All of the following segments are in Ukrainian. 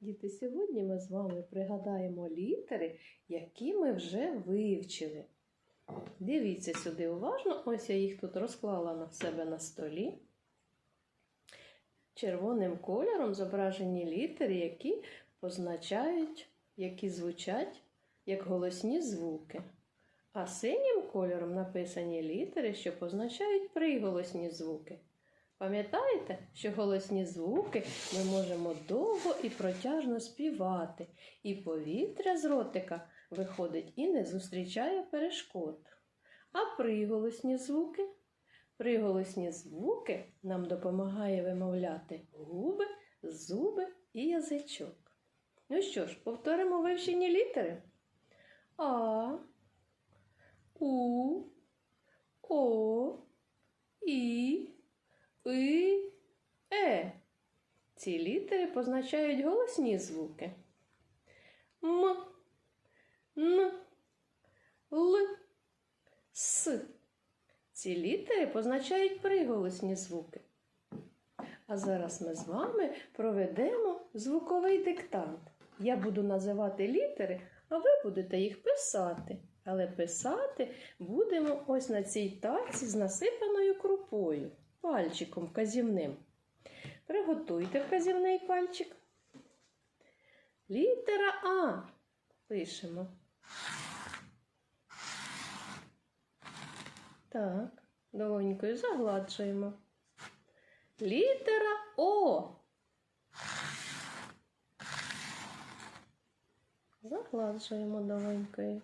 Діти, сьогодні ми з вами пригадаємо літери, які ми вже вивчили. Дивіться сюди уважно, ось я їх тут розклала на себе на столі. Червоним кольором зображені літери, які позначають, які звучать як голосні звуки. А синім кольором написані літери, що позначають приголосні звуки. Пам'ятаєте, що голосні звуки ми можемо довго і протяжно співати, і повітря з ротика виходить і не зустрічає перешкод. А приголосні звуки? Приголосні звуки нам допомагає вимовляти губи, зуби і язичок. Ну що ж, повторимо вивчені літери. А, У, О, І, И, Е. Ці літери позначають голосні звуки. М, Н, Л, С. Ці літери позначають приголосні звуки. А зараз ми з вами проведемо звуковий диктант. Я буду називати літери, а ви будете їх писати. Але писати будемо ось на цій таці з насипаною крупою, пальчиком вказівним. Приготуйте вказівний пальчик. Літера А пишемо. Так, долонькою загладжуємо. Літера О. Загладжуємо долонькою.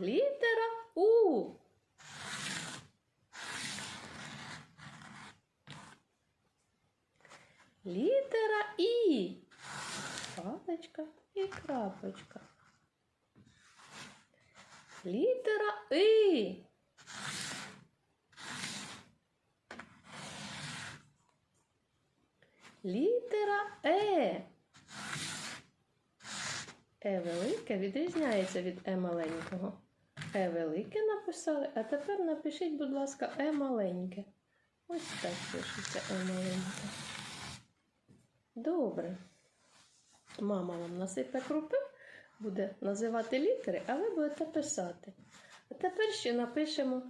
Літера У. Літера І. Паличка і крапочка. Літера И. Літера Е. Е велике відрізняється від Е маленького. Е велике написали, а тепер напишіть, будь ласка, Е маленьке. Ось так пишеться Е маленьке. Добре. Мама вам насипе крупи, буде називати літери, а ви будете писати. А тепер ще напишемо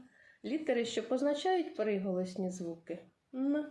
літери, що позначають приголосні звуки. Н,